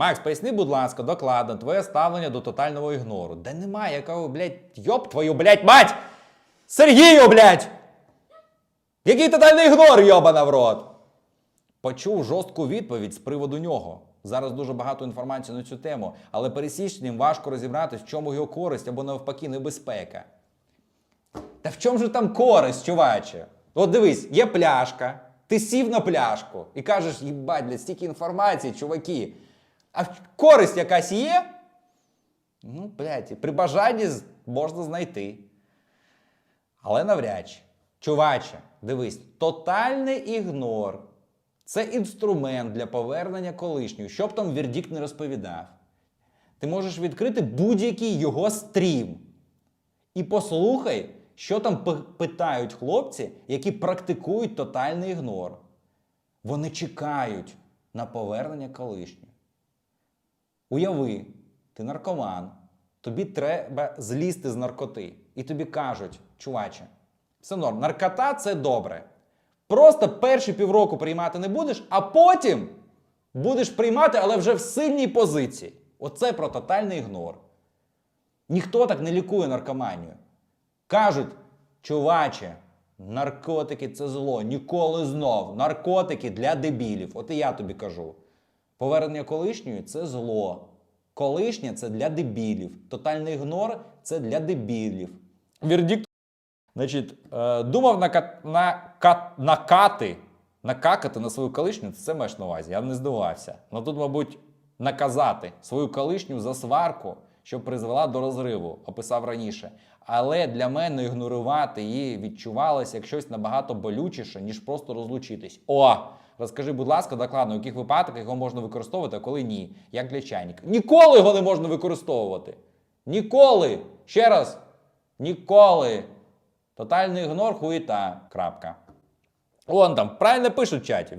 Макс, поясни, будь ласка, докладно твоє ставлення до тотального ігнору. Де немає якого, блядь, йоп твою, блядь, мать! Сергію, блядь! Який тотальний ігнор, йобана в рот! Почув жорстку відповідь з приводу нього. Зараз дуже багато інформації на цю тему, але пересічним важко розібратись, в чому його користь або навпаки небезпека. Та в чому ж там користь, чуваче? От дивись, є пляшка, ти сів на пляшку і кажеш, їбать, блядь, стільки інформації, чуваки. А користь якась є? Ну, блядь, при бажанні можна знайти. Але навряд чи. Чуваче, дивись, тотальний ігнор це інструмент для повернення колишнього, щоб там Вердікт не розповідав. Ти можеш відкрити будь-який його стрім. І послухай, що там питають хлопці, які практикують тотальний ігнор. Вони чекають на повернення колишнього. Уяви, ти наркоман, тобі треба злізти з наркоти. І тобі кажуть, чуваче, все норм, наркота це добре. Просто перші півроку приймати не будеш, а потім будеш приймати, але вже в сильній позиції. Оце про тотальний ігнор. Ніхто так не лікує наркоманію. Кажуть, чуваче, наркотики це зло, ніколи знов. Наркотики для дебілів. От і я тобі кажу. Повернення колишньої це зло. Колишнє це для дебілів. Тотальний ігнор це для дебілів. Вердикт. Значить, е, думав нака... нака... накати, накакати на свою колишню, це маєш на увазі. Я не здивувався. Ну тут, мабуть, наказати свою колишню за сварку, що призвела до розриву, описав раніше. Але для мене ігнорувати її відчувалося як щось набагато болючіше, ніж просто розлучитись. О! Розкажи, будь ласка, докладно, у яких випадках його можна використовувати, а коли ні. Як для чайника. Ніколи його не можна використовувати. Ніколи! Ще раз. Ніколи. Тотальний ігнор, хуїта. Крапка. Вон там, правильно пишуть в чаті.